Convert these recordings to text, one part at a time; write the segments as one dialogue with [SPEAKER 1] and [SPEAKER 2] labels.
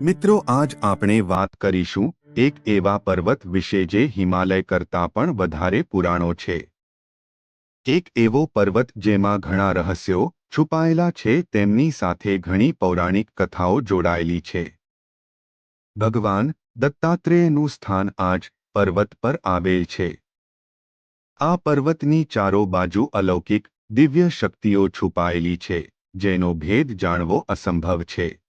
[SPEAKER 1] મિત્રો, આજ આપણે વાત કરીશું એક એવા પર્વત વિશે જે હિમાલય કરતાં પણ વધારે પુરાણો છે. એક એવો પર્વત જેમાં ઘણા રહસ્યો છુપાયેલા છે, તેમની સાથે ઘણી પૌરાણિક કથાઓ જોડાયેલી છે. ભગવાન દત્તાત્રેયનું સ્થાન આજ પર્વત પર આવેલ છે. આ પર્વતની ચારો બાજુ અલૌકિક દિવ્ય શક્તિઓ છુપાયેલી છે, જેનો ભેદ જાણવો અસંભવ છે.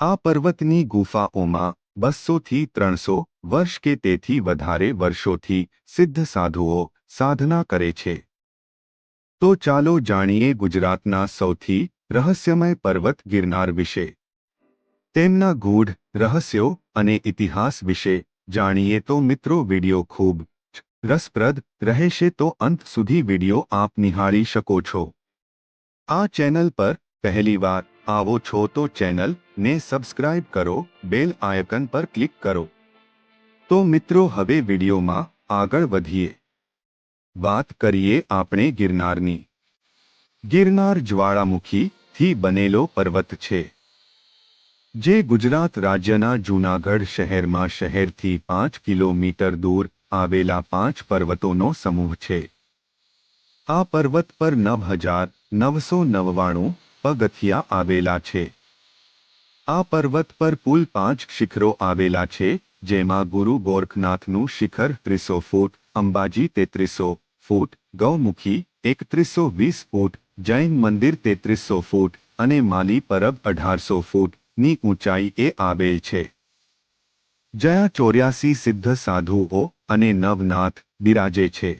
[SPEAKER 1] આ પર્વતની ગુફાઓમાં બસોથી ત્રણસો વર્ષ કે તેથી વધારે વર્ષોથી સિદ્ધ સાધુઓ સાધના કરે છે. તો ચાલો જાણીએ ગુજરાતના સૌથી રહસ્યમય પર્વત ગિરનાર વિશે. તેમના ગૂઢ રહસ્યો અને ઇતિહાસ વિશે જાણીએ તો મિત્રો વિડિયો ખૂબ રસપ્રદ રહેશે તો અંત સુધી વિડિયો આપ નિહાળી શકો છો. આ ચેનલ પર પહેલીવાર આવો છો તો ચેનલ ને સબસ્ક્રાઇબ કરો, બેલ આયકન પર ક્લિક કરો. તો મિત્રો હવે વિડિયોમાં આગળ વધીએ. વાત કરીએ આપણે ગિરનારની. ગિરનાર જ્વાળામુખી થી બનેલો પર્વત છે. જે ગુજરાત રાજ્યના જૂનાગઢ શહેરમાં શહેરથી પાંચ કિલોમીટર દૂર આવેલા પાંચ પર્વતોનો સમૂહ છે. આ પર્વત પર નવ હજાર નવસો નવ્વાણું પગથિયા આવેલા છે. આ પર્વત પર કુલ પાંચ શિખરો આવેલા છે, જેમાં ગુરુ ગોરખનાથનું શિખર ત્રીસો ફૂટ, અંબાજી તેત્રીસો ફૂટ, ગૌમુખી એકત્રીસો વીસ ફૂટ, જૈન મંદિર તેત્રીસો ફૂટ અને માલી પરબ અઢારસો ફૂટની ઊંચાઈ એ આવેલ છે. જ્યાં ચોર્યાસી સિદ્ધ સાધુઓ અને નવનાથ બિરાજે છે.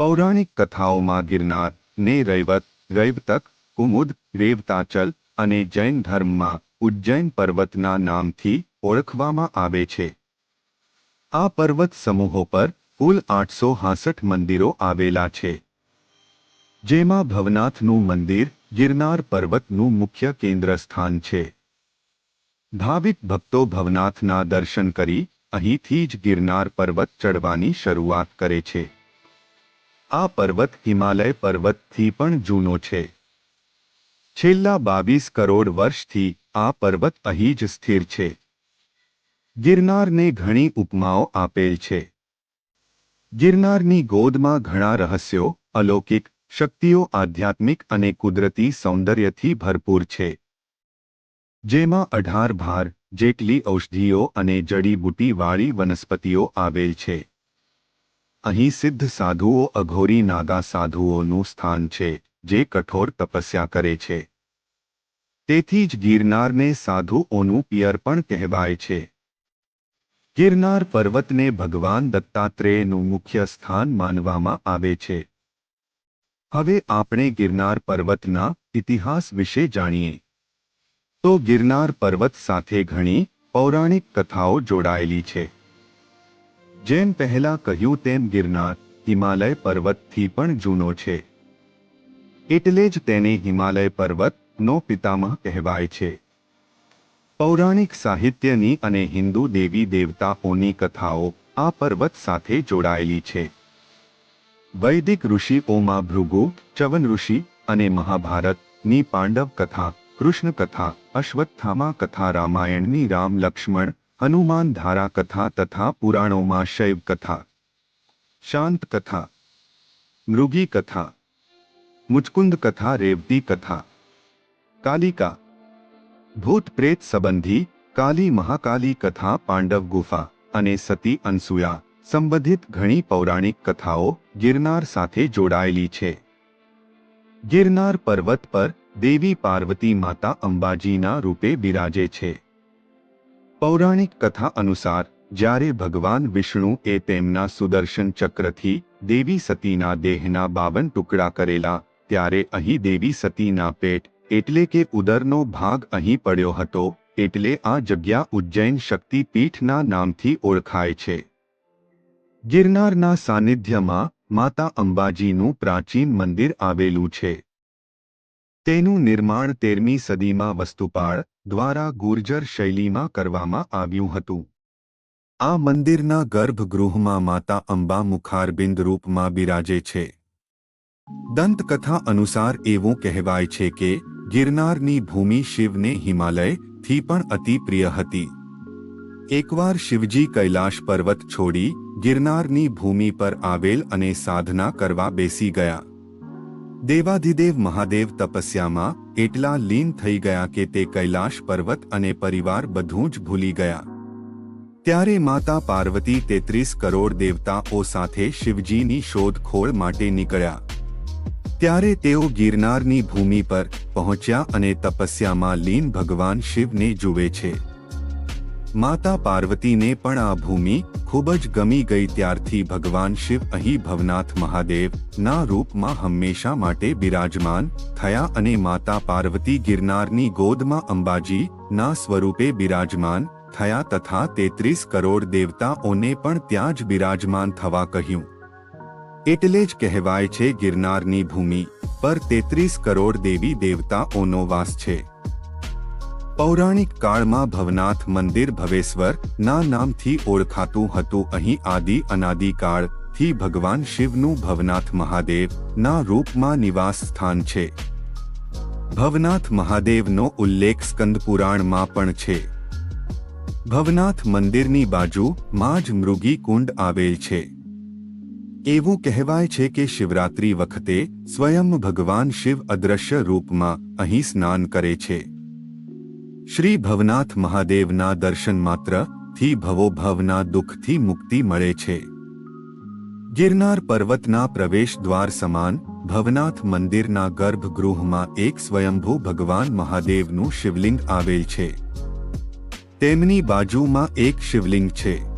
[SPEAKER 1] પૌરાણિક કથાઓમાં ગિરનાર ને રૈવત, રૈવતક કુમુદ, રેવતાચલ અને જૈન ધર્મમાં ઉજ્જૈન પર્વતના નામથી ઓળખવામાં આવે છે. આ પર્વત સમૂહો પર કુલ આઠસો હાસઠ મંદિરો આવેલા છે. જેમાં ભવનાથનું મંદિર, ગિરનાર પર્વતનું મુખ્ય કેન્દ્ર સ્થાન છે. ભાવિક ભક્તો ભવનાથના દર્શન કરી અહીંથી જ ગિરનાર પર્વત ચડવાની શરૂઆત કરે છે. આ પર્વત હિમાલય પર્વતથી પણ જૂનો છે. છેલ્લા બાવીસ કરોડ વર્ષથી આ પર્વત અહીં જ સ્થિર છે. ગિરનારને ઘણી ઉપમાઓ આપેલ છે. ગિરનારની ગોદમાં ઘણા રહસ્યો, અલૌકિક શક્તિઓ, આધ્યાત્મિક અને કુદરતી સૌંદર્યથી ભરપૂર છે. જેમાં અઢાર ભાર, જેટલી ઔષધિઓ અને જડીબુટીવાળી વનસ્પતિઓ આવેલ છે. અહીં સિદ્ધ સાધુઓ અઘોરી નાગા સાધુઓનું સ્થાન છે. જે કઠોર તપસ્યા કરે છે. તેથી જ ગિરનારને સાધુઓનું પિયર પણ કહેવાય છે. ગિરનાર પર્વતને ભગવાન દત્તાત્રેયનું મુખ્ય સ્થાન માનવામાં આવે છે. હવે આપણે ગિરનાર પર્વતના ઇતિહાસ વિશે જાણીએ. તો ગિરનાર પર્વત સાથે ઘણી પૌરાણિક કથાઓ જોડાયેલી છે. જેમ પહેલા કહ્યું તેમ ગિરનાર હિમાલય પર્વતથી પણ જૂનો છે. એટલે જ તેને હિમાલય પર્વતનો પિતામહ કહેવાય છે. પૌરાણિક સાહિત્યની અને હિન્દુ દેવી દેવતાઓની કથાઓ આ પર્વત સાથે જોડાયેલી છે. વૈદિક ઋષિઓમાં ભૃગુ, ચવન ઋષિ અને મહાભારતની પાંડવ કથા, કૃષ્ણ કથા, અશ્વત્થામા કથા, રામાયણની રામ લક્ષ્મણ, હનુમાન ધારા કથા તથા પુરાણોમાં શૈવ કથા, શાંત કથા, મૃગી કથા મુચકુંદ કથા રેવતી કથા કાલિકા ભૂત પ્રેત સંબંધી કાલી મહાકાલી કથા પાંડવ ગુફા અને સતી અનસુયા સંબંધિત ઘણી પૌરાણિક કથાઓ ગિરનાર સાથે જોડાયેલી છે ગિરનાર પર્વત પર દેવી પાર્વતી માતા અંબાજીના રૂપે બિરાજે છે પૌરાણિક કથા અનુસાર જ્યારે ભગવાન વિષ્ણુ એ તેમના સુદર્શન ચક્રથી દેવી સતીના દેહના બાવન ટુકડા કરેલા ત્યારે અહીં દેવી સતીના પેટ, એટલે કે ઉદરનો ભાગ અહીં પડ્યો હતો, એટલે આ જગ્યા ઉજ્જૈન શક્તિપીઠના નામથી ઓળખાય છે. ગિરનારના સાનિધ્યમાં માતા અંબાજીનું પ્રાચીન મંદિર આવેલું છે. તેનું નિર્માણ તેરમી સદીમાં વસ્તુપાળ દ્વારા ગુર્જર શૈલીમાં કરવામાં આવ્યું હતું. આ મંદિરના ગર્ભગૃહમાં માતા અંબા મુખારબિંદ રૂપમાં બિરાજે છે. દંતકથા અનુસાર એવું કહેવાય છે કે, ગિરનારની ભૂમિ શિવને હિમાલયથી પણ અતિ પ્રિય હતી. એકવાર શિવજી કૈલાશ પર્વત છોડી ગિરનારની ભૂમિ પર આવેલ અને સાધના કરવા બેસી ગયા. દેવાધિદેવ મહાદેવ તપસ્યામાં એટલા લીન થઈ ગયા કે તે કૈલાશ પર્વત અને પરિવાર બધું જ ભૂલી ગયા. ત્યારે માતા પાર્વતી તેત્રીસ કરોડ દેવતાઓ સાથે શિવજીની શોધખોળ માટે નીકળ્યા. ત્યારે તેઓ ગિરનારની ભૂમિ પર પહોંચ્યા અને તપસ્યામાં લીન ભગવાન શિવને જુએ છે. માતા પાર્વતીને પણ આ ભૂમિ ખૂબ જ ગમી ગઈ ત્યારથી ભગવાન શિવ અહીં ભવનાથ મહાદેવ ના રૂપમાં હંમેશા માટે બિરાજમાન થયા અને માતા પાર્વતી ગિરનારની ગોદમાં અંબાજી ના સ્વરૂપે બિરાજમાન થયા તથા તેત્રીસ કરોડ દેવતાઓને પણ ત્યાં જ બિરાજમાન થવા કહ્યું. એટલે જ કહેવાય છે ગિરનારની ભૂમિ, પર તેત્રીસ કરોડ દેવી દેવતાઓનો વાસ છે. પૌરાણિક કાળમાં ભવનાથ મંદિર ભવેશ્વર, ના નામથી ઓળખાતું હતું અહીં આદિ અનાદિકાળથી ભગવાન શિવનું ભવનાથ મહાદેવ, ના રૂપમાં નિવાસ સ્થાન છે. ભવનાથ મહાદેવનો ઉલ્લેખ સ્કંદ પુરાણમાં પણ છે. ભવનાથ મંદિરની બાજુમાં જ મૃગી કુંડ આવેલ છે. એવું કહેવાય છે કે શિવરાત્રી વખતે સ્વયં ભગવાન શિવ અદ્રશ્ય રૂપમાં અહીં સ્નાન કરે છે. શ્રી ભવનાથ મહાદેવના દર્શન માત્રથી ભવો ભવના દુઃખથી મુક્તિ મળે છે. ગિરનાર પર્વતના પ્રવેશ દ્વાર સમાન ભવનાથ મંદિરના ગર્ભગૃહમાં એક સ્વયંભૂ ભગવાન મહાદેવનું શિવલિંગ આવેલ છે. તેમની બાજુમાં એક શિવલિંગ છે.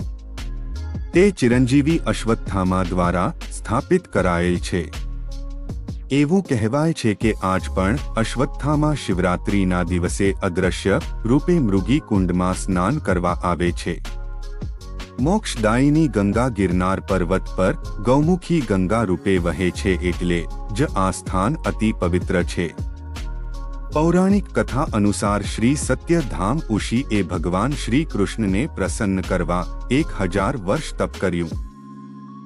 [SPEAKER 1] તે ચિરંજીવી અશ્વત્થામા દ્વારા સ્થાપિત કરાયેલ છે. એવું કહેવાય છે કે આજ પણ અશ્વત્થામા શિવરાત્રીના દિવસે અદ્રશ્ય રૂપે મૃગી કુંડમાં સ્નાન કરવા આવે છે. મોક્ષદાયીની ગંગા ગિરનાર પર્વત પર ગૌમુખી ગંગા રૂપે વહે છે એટલે જ આ સ્થાન અતિ પવિત્ર છે. પૌરાણિક કથા અનુસાર શ્રી સત્યધામ ઉશી એ ભગવાન શ્રી કૃષ્ણને પ્રસન્ન કરવા એક હજાર વર્ષ તપ કર્યું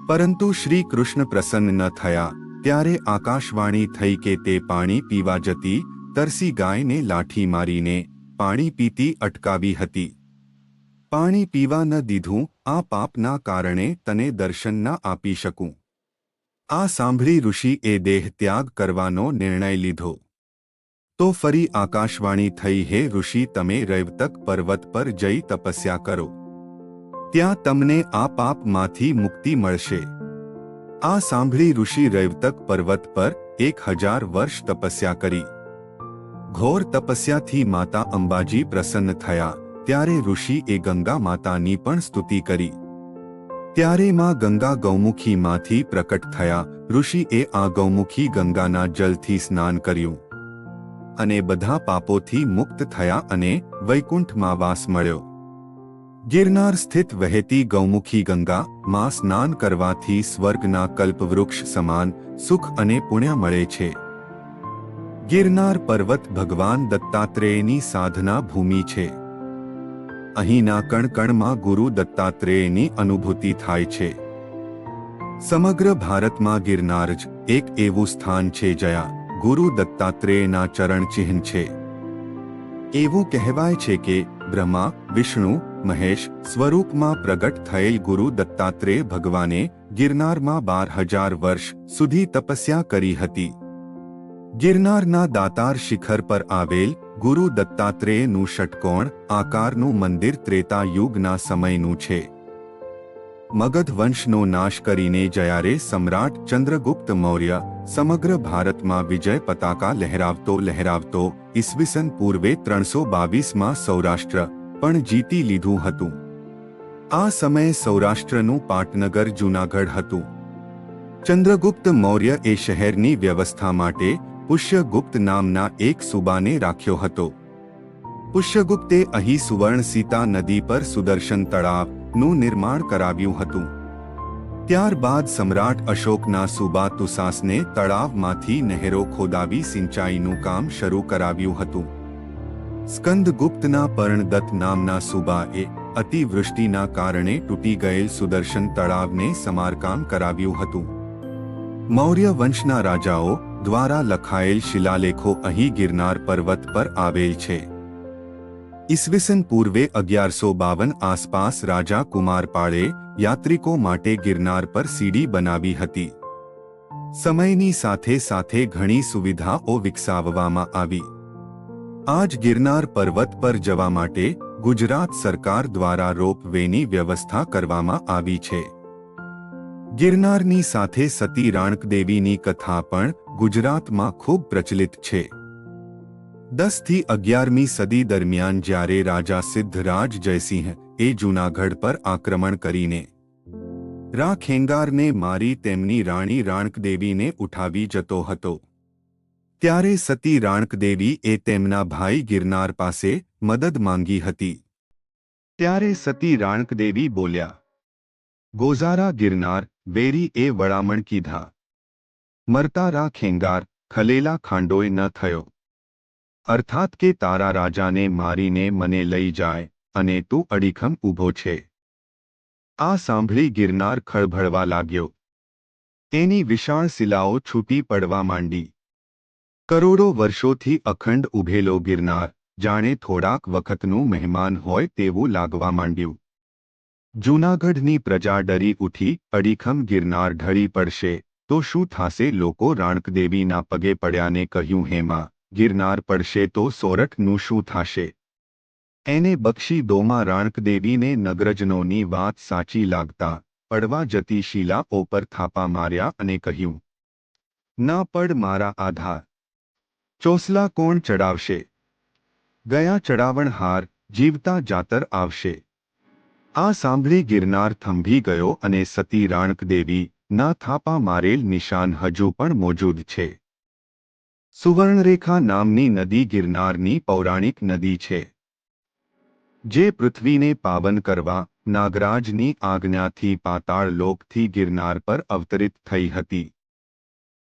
[SPEAKER 1] પરંતુ શ્રી કૃષ્ણ પ્રસન્ન ન થયા ત્યારે આકાશવાણી થઈ કે તે પાણી પીવા જતી તરસી ગાયને લાઠી મારીને પાણી પીતી અટકાવી હતી પાણી પીવા ન દીધું આ પાપના કારણે તને દર્શન ન આપી શકું આ સાંભળી ઋષિ એ દેહ ત્યાગ કરવાનો નિર્ણય લીધો તો ફરી આકાશવાણી થઈ હે ઋષિ તમે રૈવતક પર્વત પર જઈ તપસ્યા કરો. ત્યાં તમને આ પાપમાંથી મુક્તિ મળશે. આ સાંભળી ઋષિ રૈવતક પર્વત પર એક હજાર વર્ષ તપસ્યા કરી. ઘોર તપસ્યાથી માતા અંબાજી પ્રસન્ન થયા, ત્યારે ઋષિ એ ગંગા માતાની પણ સ્તુતિ કરી. ત્યારે માં ગંગા ગૌમુખીમાંથી પ્રકટ થયા, ઋષિ એ આ ગૌમુખી ગંગાના જલથી સ્નાન કર્યું. અને બધા પાપોથી મુક્ત થયા અને વૈકુંઠમાં વાસ મળ્યો. ગિરનાર સ્થિત વહેતી ગૌમુખી ગંગા માં સ્નાન કરવાથી સ્વર્ગના કલ્પવૃક્ષ સમાન સુખ અને પુણ્ય મળે છે. ગિરનાર પર્વત ભગવાન દત્તાત્રેયની સાધના ભૂમિ છે. અહીંના કણકણમાં ગુરુ દત્તાત્રેયની અનુભૂતિ થાય છે. સમગ્ર ભારતમાં ગિરનાર જ એક એવું સ્થાન છે જ્યાં. ગુરુ દત્તાત્રેયના ચરણ ચિહ્ન છે. એવું કહેવાય છે કે બ્રહ્મા, વિષ્ણુ, મહેશ સ્વરૂપમાં પ્રગટ થયેલ ગુરુ દત્તાત્રેય ભગવાને ગિરનારમાં બાર હજાર વર્ષ સુધી તપસ્યા કરી હતી. ગિરનારના દાતાર શિખર પર આવેલ ગુરુ દત્તાત્રેયનું ષટકોણ આકારનું મંદિર ત્રેતા યુગના સમયનું છે. મગધ વંશનો નાશ કરીને જયારે સમ્રાટ ચંદ્રગુપ્ત મૌર્ય સમગ્ર ભારતમાં વિજય પતાકા લહેરાવતો લહેરાવતો ઈસવીસન પૂર્વે ત્રણસો બાવીસમાં સૌરાષ્ટ્ર પણ જીતી લીધું હતું. આ સમયે સૌરાષ્ટ્રનું પાટનગર જૂનાગઢ હતું. ચંદ્રગુપ્ત મૌર્ય એ શહેરની વ્યવસ્થા માટે પુષ્યગુપ્ત નામના એક સુબાને રાખ્યો હતો. પુષ્યગુપ્તે અહીં સુવર્ણ સીતા નદી પર સુદર્શન તળાવનું નિર્માણ કરાવ્યું હતું. ત્યારબાદ સમ્રાટ અશોકના સુબા તુસાસને તળાવમાંથી નહેરો ખોદાવી સિંચાઈનું કામ શરૂ કરાવ્યું હતું. સ્કંદગુપ્તના પર્ણદત્ત નામના સુબાએ અતિવૃષ્ટિના કારણે તૂટી ગયેલ સુદર્શન તળાવને સમારકામ કરાવ્યું હતું. મૌર્ય વંશના રાજાઓ દ્વારા લખાયેલ શિલાલેખો અહીં ગિરનાર પર્વત પર આવેલ છે. ઈસવીસન પૂર્વે અગિયારસો બાવન આસપાસ રાજા કુમારપાળે યાત્રિકો માટે ગિરનાર પર સીડી બનાવી હતી. સમયની સાથે સાથે ઘણી સુવિધાઓ વિકસાવવામાં આવી. આજ ગિરનાર પર્વત પર જવા માટે ગુજરાત સરકાર દ્વારા રોપવેની વ્યવસ્થા કરવામાં આવી છે. ગિરનારની સાથે સતી રાણકદેવીની કથા પણ ગુજરાતમાં ખૂબ પ્રચલિત છે. દસથી અગિયારમી સદી દરમિયાન જ્યારે રાજા સિદ્ધરાજ જયસિંહ એ જૂનાગઢ પર આક્રમણ કરીને રા ખેંગારને મારી તેમની રાણી રાણકદેવીને ઉઠાવી જતો હતો ત્યારે સતી રાણકદેવી એ તેમના ભાઈ ગિરનાર પાસે મદદ માંગી હતી ત્યારે સતી રાણકદેવી બોલ્યા ગોઝારા ગિરનાર વેરી એ વળામણ કીધા મરતા રા ખેંગાર ખલેલા ખાંડોય ન થયો અર્થાત કે તારા રાજાને મારીને મને લઈ જાય અને તું અડીખમ ઊભો છે. આ સાંભળી ગિરનાર ખળભળવા લાગ્યો. તેની વિશાળ શિલાઓ છૂટી પડવા માંડી. કરોડો વર્ષોથી અખંડ ઊભેલો ગિરનાર, જાણે થોડાક વખતનું મહેમાન હોય તેવું લાગવા માંડ્યું. જૂનાગઢની પ્રજા ડરી ઉઠી, અડીખમ ગિરનાર, ઢળી પડશે, તો શું થાશે? લોકો રાણકદેવીના પગે પડ્યાને કહ્યું હેમાં ગિરનાર પડશે તો સોરઠનું શું થાશે? એને બક્ષી દોમાં રાણકદેવીને નગરજનોની વાત સાચી લાગતા પડવા જતી શીલાઓ પર થાપા માર્યા અને કહ્યું, ના પડ મારા આધાર. ચોસલા કોણ ચડાવશે? ગયા ચડાવણ હાર જીવતા જાતર આવશે. આ સાંભળી ગિરનાર થંભી ગયો અને સતી રાણકદેવી ના થાપા મારેલ નિશાન હજુ પણ મોજૂદ છે. સુવર્ણરેખા નામની નદી ગિરનારની પૌરાણિક નદી છે. જે પૃથ્વીને પાવન કરવા, નાગરાજની આજ્ઞાથી પાતાળ લોકથી ગિરનાર પર અવતરિત થઈ હતી.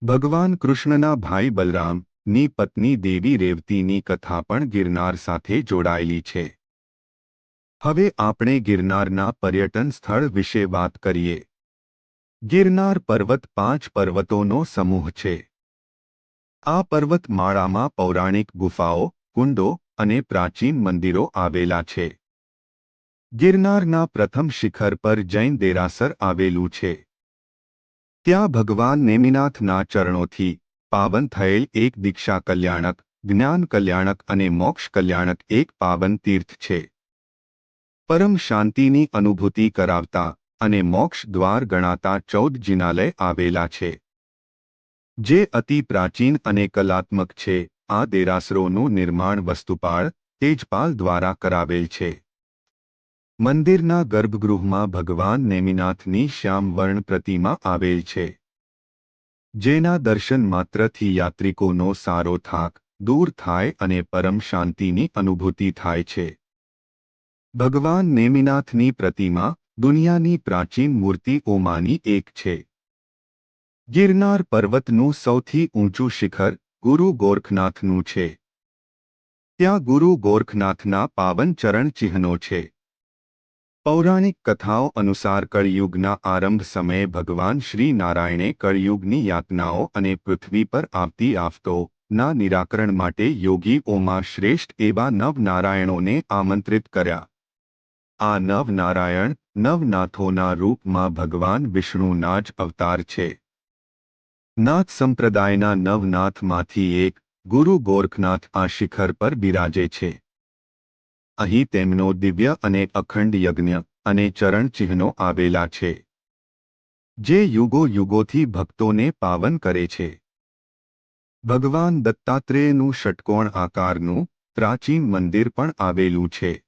[SPEAKER 1] ભગવાન કૃષ્ણના ભાઈ બલરામની પત્ની દેવી રેવતીની કથા પણ ગિરનાર સાથે જોડાયેલી છે. હવે આપણે ગિરનારના પર્યટન સ્થળ વિશે વાત કરીએ. ગિરનાર પર્વત પાંચ પર્વતોનો સમૂહ છે. આ પર્વતમાળામાં પૌરાણિક ગુફાઓ, કુંડો અને પ્રાચીન મંદિરો આવેલા છે. ગિરનારના પ્રથમ શિખર પર જૈન દેરાસર આવેલું છે. ત્યાં ભગવાન નેમિનાથના ચરણોથી પાવન થયેલ એક દીક્ષા કલ્યાણક જ્ઞાન કલ્યાણક અને મોક્ષ કલ્યાણક એક પાવન તીર્થ છે. પરમ શાંતિની અનુભૂતિ કરાવતા અને મોક્ષ દ્વાર ગણાતા ચૌદ જિનાલય આવેલા છે. જે અતિ પ્રાચીન અને કલાત્મક છે, આ દેરાસરોનું નિર્માણ વસ્તુપાળ તેજપાલ દ્વારા કરાવેલ છે. મંદિરના ગર્ભગૃહમાં ભગવાન નેમિનાથની શ્યામવર્ણ પ્રતિમા આવેલ છે. જેના દર્શન માત્રથી યાત્રિકોનો સારો થાક દૂર થાય અને પરમ શાંતિની અનુભૂતિ થાય છે. ભગવાન નેમિનાથની પ્રતિમા દુનિયાની પ્રાચીન મૂર્તિઓમાંની એક છે. ગિરનાર પર્વતનું સૌથી ઊંચું શિખર ગુરુ ગોરખનાથનું છે. ત્યાં ગુરુ ગોરખનાથના પાવન ચરણ ચિહ્નો છે. પૌરાણિક કથાઓ અનુસાર કળયુગના આરંભ સમયે ભગવાન શ્રી નારાયણે કળયુગની યાતનાઓ અને પૃથ્વી પર આવતી આફતો ના નિરાકરણ માટે યોગીઓમાં શ્રેષ્ઠ એવા નવનારાયણોને આમંત્રિત કર્યા. આ નવનારાયણ નવનાથોના રૂપમાં ભગવાન વિષ્ણુના જ અવતાર છે. નાથ સંપ્રદાયના નવનાથમાંથી એક ગુરુ ગોરખનાથ આ શિખર પર બિરાજે છે. અહીં તેમનો દિવ્ય અને અખંડ યજ્ઞ અને ચરણચિહ્નો આવેલા છે. જે યુગો યુગોથી ભક્તોને પાવન કરે છે. ભગવાન દત્તાત્રેયનું ષટકોણ આકારનું પ્રાચીન મંદિર પણ આવેલું છે.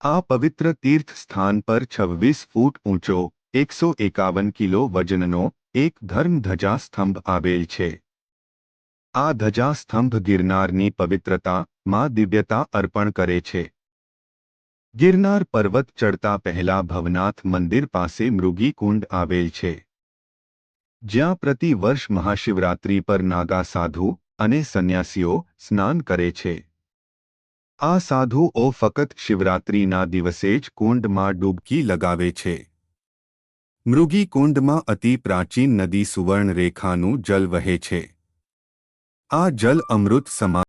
[SPEAKER 1] આ પવિત્ર તીર્થ સ્થાન પર છવ્વીસ ફૂટ ઊંચો, એકસો એકાવન કિલો વજનનો એક ધર્મધજા સ્તંભ આવેલ છે આ ધજા સ્તંભ ગિરનારની પવિત્રતા માં દિવ્યતા અર્પણ કરે છે ગિરનાર પર્વત ચડતા પહેલા ભવનાથ મંદિર પાસે મૃગી કુંડ આવેલ છે જ્યાં પ્રતિ વર્ષ મહાશિવરાત્રિ પર નાગા સાધુ અને સંન્યાસીઓ સ્નાન કરે છે આ સાધુઓ ફક્ત શિવરાત્રિના દિવસે જ કુંડમાં ડૂબકી લગાવે છે મૃગી કુંડમાં અતિ પ્રાચીન નદી સુવર્ણરેખાનું જલ વહે છે. આ જલ અમૃત સમા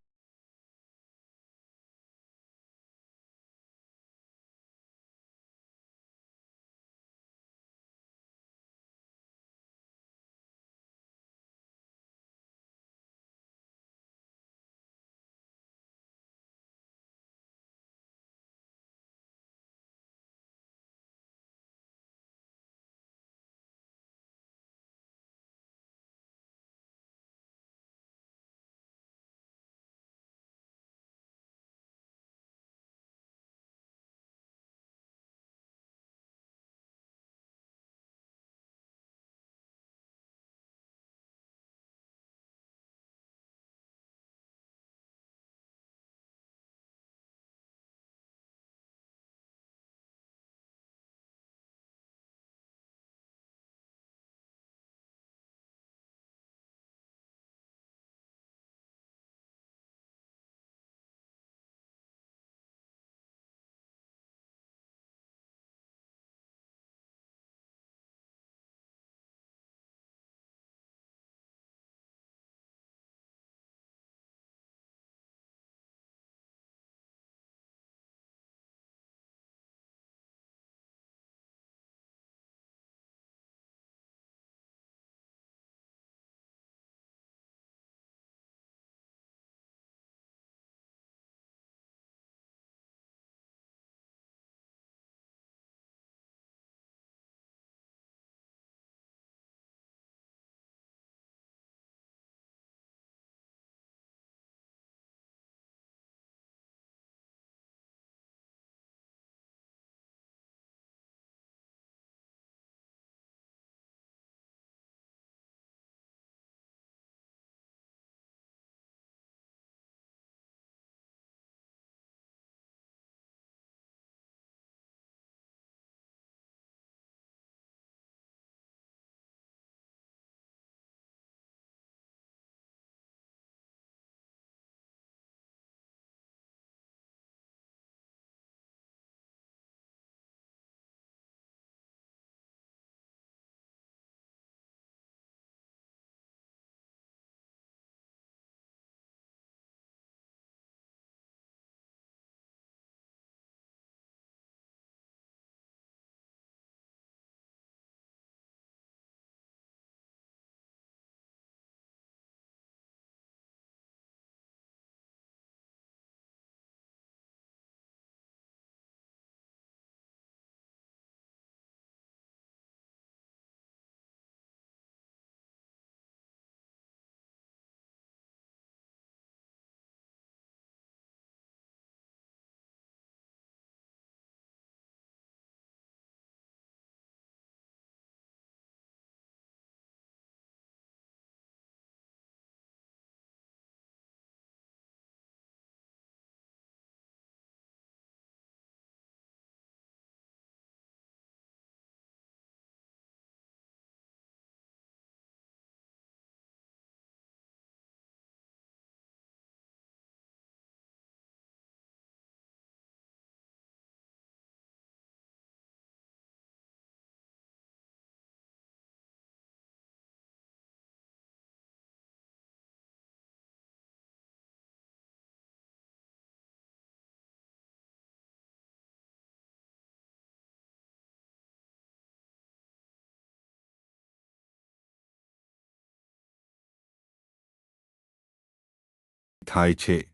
[SPEAKER 1] થાય છે.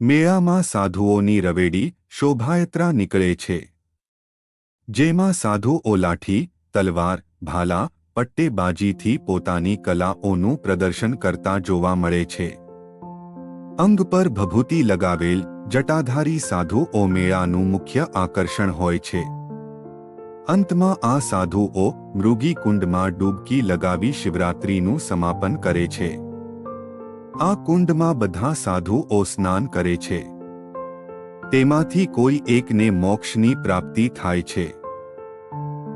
[SPEAKER 1] મેળામાં સાધુઓની રવેડી શોભાયાત્રા નીકળે છે. જેમાં સાધુઓ લાઠી, તલવાર, ભાલા, પટ્ટેબાજીથી પોતાની કલાઓનું પ્રદર્શન કરતા જોવા મળે છે. અંગ પર ભભૂતિ લગાવેલ જટાધારી સાધુઓ મેળાનું મુખ્ય આકર્ષણ હોય છે. અંતમાં આ સાધુઓ મૃગી કુંડમાં ડૂબકી લગાવી શિવરાત્રીનું સમાપન કરે છે. આ કુંડમાં બધા સાધુઓ સ્નાન કરે છે. તેમાંથી કોઈ એકને મોક્ષની પ્રાપ્તિ થાય છે.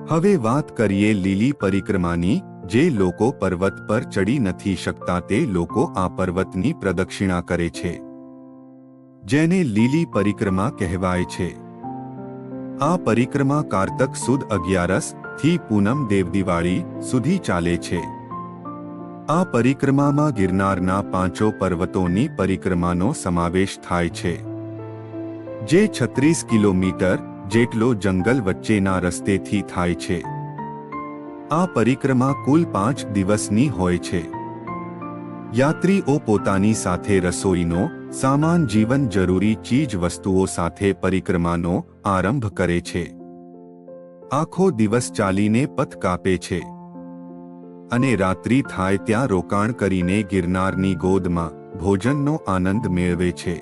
[SPEAKER 1] હવે વાત કરીએ લીલી પરિક્રમાની, જે લોકો પર્વત પર ચડી નથી શકતા તે લોકો આ પર્વતની પ્રદક્ષિણા કરે છે. જેને લીલી પરિક્રમા કહેવાય છે. આ પરિક્રમા કારતક સુદ અગિયારસથી પૂનમ દેવદિવાળી સુધી ચાલે છે. આ પરિક્રમામાં ગિરનારના પાંચો પર્વતોની પરિક્રમાનો સમાવેશ થાય છે. જે છત્રીસ કિલોમીટર જેટલો જંગલ વચ્ચેના રસ્તેથી થાય છે. આ પરિક્રમા કુલ પાંચ દિવસની હોય છે. યાત્રીઓ પોતાની સાથે રસોઈનો, સામાન જીવન જરૂરી ચીજ વસ્તુઓ સાથે પરિક્રમાનો આરંભ કરે છે. આખો દિવસ ચાલીને પથ કાપે છે. અને રાત્રિ થાય ત્યાં રોકાણ કરીને ગિરનારની ગોદમાં ભોજનનો આનંદ મેળવે છે.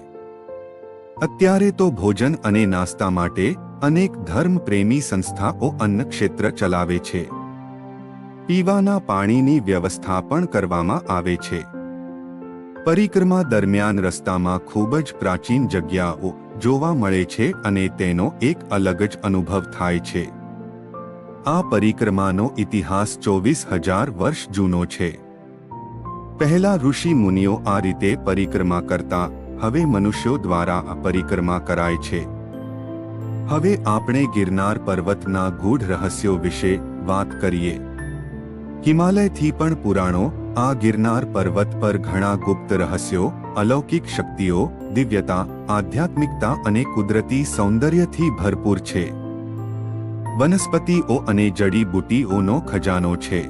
[SPEAKER 1] અત્યારે તો ભોજન અને નાસ્તા માટે અનેક ધર્મપ્રેમી સંસ્થાઓ અન્ન ક્ષેત્ર ચલાવે છે. પીવાના પાણીની વ્યવસ્થા પણ કરવામાં આવે છે. પરિક્રમા દરમિયાન રસ્તામાં ખૂબ જ પ્રાચીન જગ્યાઓ જોવા મળે છે અને તેનો એક અલગ જ અનુભવ થાય છે. આ પરિક્રમાનો ઇતિહાસ ચોવીસ હજાર વર્ષ જૂનો છે. પહેલા ઋષિ મુનિઓ આ રીતે પરિક્રમા કરતા, હવે મનુષ્યો દ્વારા આ પરિક્રમા કરાય છે. હવે આપણે ગિરનાર પર્વતના ગૂઢ રહસ્યો વિશે વાત કરીએ. હિમાલયથી પણ પુરાણો, આ ગિરનાર પર્વત પર ઘણા ગુપ્ત રહસ્યો, અલૌકિક શક્તિઓ, દિવ્યતા, આધ્યાત્મિકતા અને કુદરતી સૌંદર્યથી ભરપૂર છે. વનસ્પતિઓ અને જડીબુટીઓનો ખજાનો છે.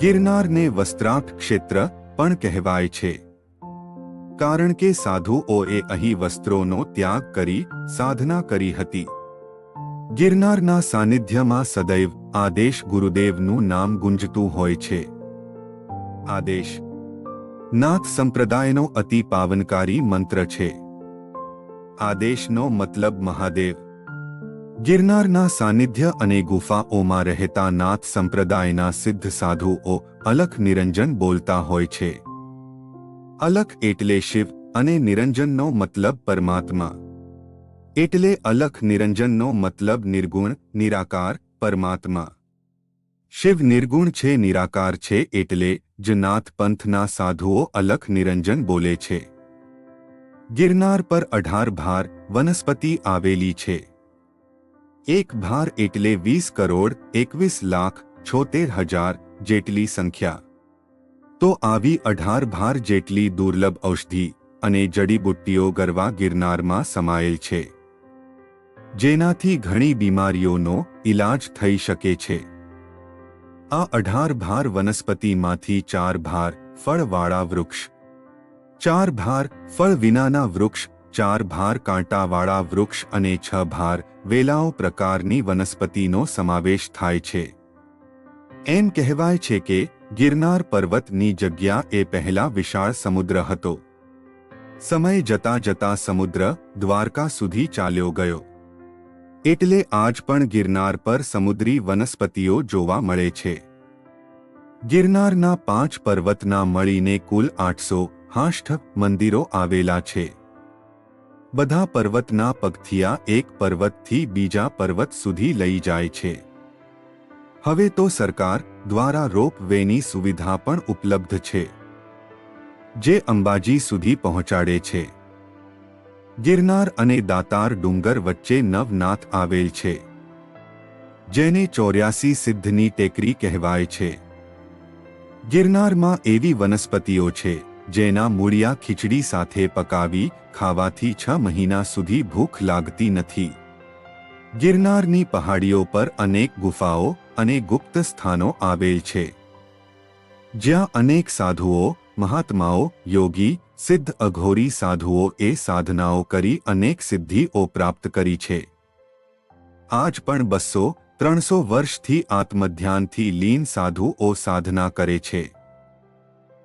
[SPEAKER 1] ગિરનારને વસ્ત્રાક્ષ ક્ષેત્ર પણ કહેવાય છે. કારણ કે સાધુઓએ અહીં વસ્ત્રોનો ત્યાગ કરી, સાધના કરી હતી. ગિરનારના સાનિધ્યમાં સદૈવ આદેશ ગુરુદેવનું નામ ગુંજતું હોય છે. આદેશ. નાથ સંપ્રદાયનો અતિ પાવનકારી મંત્ર છે. આદેશનો મતલબ મહાદેવ. ગિરનારના સાનિધ્ય અને ગુફાઓમાં રહેતા નાથ સંપ્રદાયના સિદ્ધ સાધુઓ અલખ નિરંજન બોલતા હોય છે. અલખ એટલે શિવ અને નિરંજનનો મતલબ પરમાત્મા. એટલે અલખ નિરંજનનો મતલબ નિર્ગુણ, નિરાકાર, પરમાત્મા. શિવ નિર્ગુણ છે, નિરાકાર છે એટલે જ નાથ પંથના સાધુઓ અલખ નિરંજન બોલે છે. ગિરનાર પર અઢાર ભાર વનસ્પતિ આવેલી છે. એક ભાર એટલે વીસ કરોડ, એકવીસ લાખ, છોતેર હજાર જેટલી સંખ્યા. તો આવી અઢાર ભાર જેટલી દુર્લભ ઔષધિ અને જડીબુટ્ટીઓ ગરવા ગિરનારમાં સમાયેલ છે. જેનાથી ઘણી બીમારીઓનો ઇલાજ થઈ શકે છે. આ અઢાર ભાર વનસ્પતિમાંથી ચાર ભાર ફળવાળા વૃક્ષ. ચાર ભાર ફળ વિનાના વૃક્ષ ચાર ભાર કાંટાવાળા વૃક્ષ અને છ ભાર વેલાઓ પ્રકારની વનસ્પતિનો સમાવેશ થાય છે. એમ કહેવાય છે કે ગિરનાર પર્વતની જગ્યા એ પહેલા વિશાળ સમુદ્ર હતો. સમય જતા જતા સમુદ્ર દ્વારકા સુધી ચાલ્યો ગયો. એટલે આજ પણ ગિરનાર પર સમુદ્રી વનસ્પતિઓ જોવા મળે છે. ગિરનારના પાંચ પર્વતના મળીને કુલ આઠસો હાષ્ઠ મંદિરો આવેલા છે. બધા પર્વતના પગથિયા એક પર્વતથી બીજા પર્વત સુધી લઈ જાય છે. હવે તો સરકાર દ્વારા રોપ વેની સુવિધા પણ ઉપલબ્ધ છે, જે અંબાજી સુધી પહોંચાડે છે. ગિરનાર અને દાતાર ડુંગર વચ્ચે નવનાથ આવેલ છે, જેને ચોર્યાસી સિદ્ધની ટેકરી કહેવાય છે. ગિરનારમાં એવી વનસ્પતિઓ છે જેના મૂળિયા ખીચડી સાથે પકાવી ખાવાથી છ મહિના સુધી ભૂખ લાગતી નથી. ગિરનારની પહાડીઓ પર અનેક ગુફાઓ અને ગુપ્ત સ્થાનો આવેલ છે. જ્યાં અનેક સાધુઓ, મહાત્માઓ, યોગી, સિદ્ધ અઘોરી સાધુઓ એ સાધનાઓ કરી અનેક સિદ્ધિઓ પ્રાપ્ત કરી છે. આજ પણ બસો, ત્રણસો વર્ષથી આત્મધ્યાનથી લીન સાધુઓ સાધના કરે છે.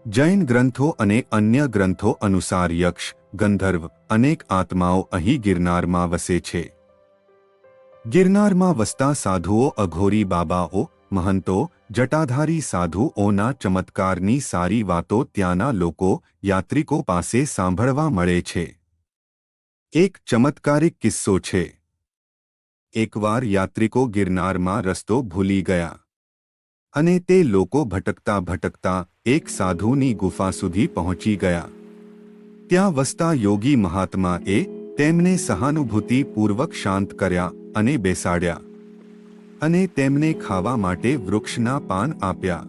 [SPEAKER 1] જૈન ગ્રંથો અને અન્ય ગ્રંથો અનુસાર યક્ષ, ગંધર્વ અનેક આત્માઓ અહીં ગિરનારમાં વસે છે. ગિરનારમાં વસતા સાધુઓ અઘોરી બાબાઓ, મહંતો, જટાધારી સાધુઓના ચમત્કારની સારી વાતો ત્યાંના લોકો, યાત્રિકો પાસે સાંભળવા મળે છે. એક ચમત્કારિક કિસ્સો છે. એકવાર યાત્રિકો ગિરનારમાં રસ્તો ભૂલી ગયા. અને તે લોકો ભટકતા ભટકતા એક સાધુની ગુફા સુધી પહોંચી ગયા. ત્યાં વસતા યોગી મહાત્માએ તેમને સહાનુભૂતિપૂર્વક શાંત કર્યા અને બેસાડ્યા અને તેમને ખાવા માટે વૃક્ષના પાન આપ્યા.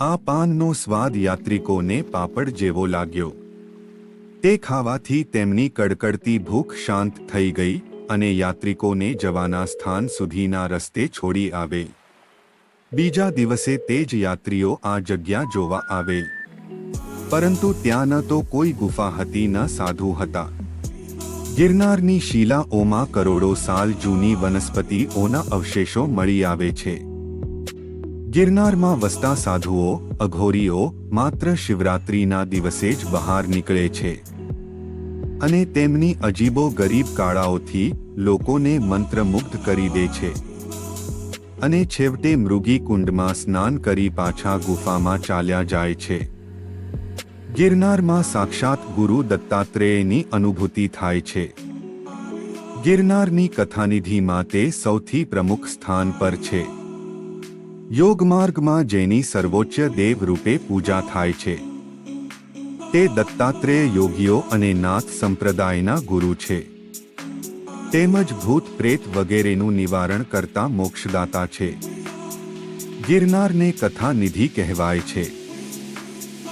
[SPEAKER 1] આ પાનનો સ્વાદ યાત્રિકોને પાપડ જેવો લાગ્યો. તે ખાવાથી તેમની કડકડતી ભૂખ શાંત થઈ ગઈ અને યાત્રિકોને જવાના સ્થાન સુધીના રસ્તે છોડી આવે. બીજા દિવસે તે જ યાત્રીઓ આ જગ્યા જોવા આવે પરંતુ ત્યાં ન તો કોઈ ગુફા હતી ન સાધુ હતા. ગિરનારની શિલાઓમાં કરોડો સાલ જૂની વનસ્પતિઓના અવશેષો મળી આવે છે. ગિરનારમાં વસતા સાધુઓ, અઘોરીઓ માત્ર શિવરાત્રીના દિવસે જ બહાર નીકળે છે. અને તેમની અજીબો ગરીબ કાળાઓથી લોકોને મંત્રમુગ્ધ કરી દે છે. અને છેવટે મૃગી કુંડમાં સ્નાન કરી પાછા ગુફામાં ચાલ્યા જાય છે. ગિરનારમાં સાક્ષાત ગુરુ દત્તાત્રેયની અનુભૂતિ થાય છે. ગિરનારની કથાનિધિમાં તે સૌથી પ્રમુખ સ્થાન પર છે. યોગમાર્ગમાં જેની સર્વોચ્ચ દેવ રૂપે પૂજા થાય છે. તે દત્તાત્રેય યોગીઓ અને નાથ સંપ્રદાયના ગુરુ છે. તેમજ ભૂત પ્રેત વગેરેનું નિવારણ કરતા મોક્ષદાતા છે. ગિરનારને કથા નિધિ કહેવાય છે.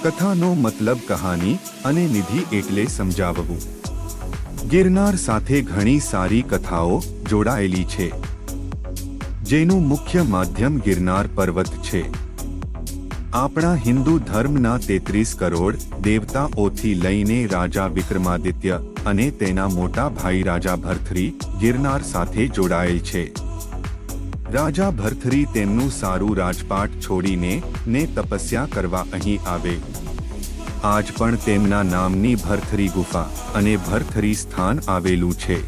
[SPEAKER 1] કથાનો મતલબ કહાની અને નિધિ એટલે સમજાવવું. ગિરનાર સાથે ઘણી સારી કથાઓ જોડાયેલી છે. જેનું મુખ્ય માધ્યમ ગિરનાર પર્વત છે. આપણા હિન્દુ ધર્મના તેત્રીસ કરોડ દેવતાઓથી લઈને રાજા વિક્રમાદિત્ય અને તેના મોટા ભાઈ રાજા ભરથરી ગિરનાર સાથે જોડાયેલ છે. રાજા ભરથરી તેમનું સારું રાજપાટ છોડીને ને તપસ્યા કરવા અહીં આવે. આજ પણ તેમના નામની ભરથરી ગુફા અને ભરથરી સ્થાન આવેલું છે.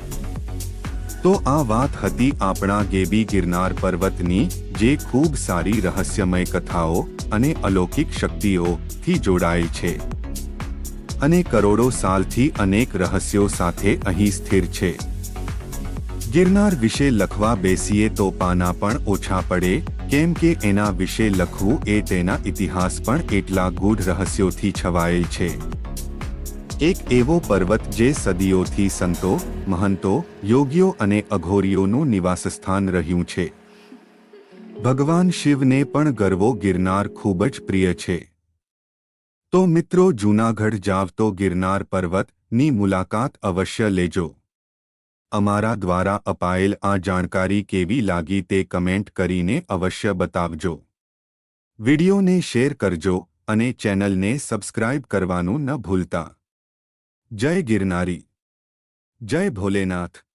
[SPEAKER 1] તો આ વાત હતી આપણા ગેબી ગિરનાર પર્વતની જે ખૂબ સારી રહસ્યમય કથાઓ અને અલૌકિક શક્તિઓથી જોડાયેલ છે. અને કરોડો સાલથી અનેક રહસ્યો સાથે અહીં સ્થિર છે. ગિરનાર વિશે લખવા બેસીએ તો પાના પણ ઓછા પડે, કેમ કે એના વિશે લખવું એ તેના ઇતિહાસ પણ એટલા ગૂઢ રહસ્યોથી છવાયેલ છે. એક એવો પર્વત જે સદીઓથી સંતો, મહંતો, યોગીઓ અને અઘોરીઓનું નિવાસસ્થાન રહ્યું છે. ભગવાન શિવને પણ ગરવો ગિરનાર ખૂબ જ પ્રિય છે. તો મિત્રો જૂનાગઢ જાવ તો ગિરનાર પર્વતની મુલાકાત અવશ્ય લેજો. અમારા દ્વારા અપાયેલ આ જાણકારી કેવી લાગી તે કમેન્ટ કરીને અવશ્ય બતાવજો. વિડિયોને શેર કરજો અને ચેનલને સબસ્ક્રાઇબ કરવાનું ન ભૂલતા. જય ગિરનારી. જય ભોલેનાથ.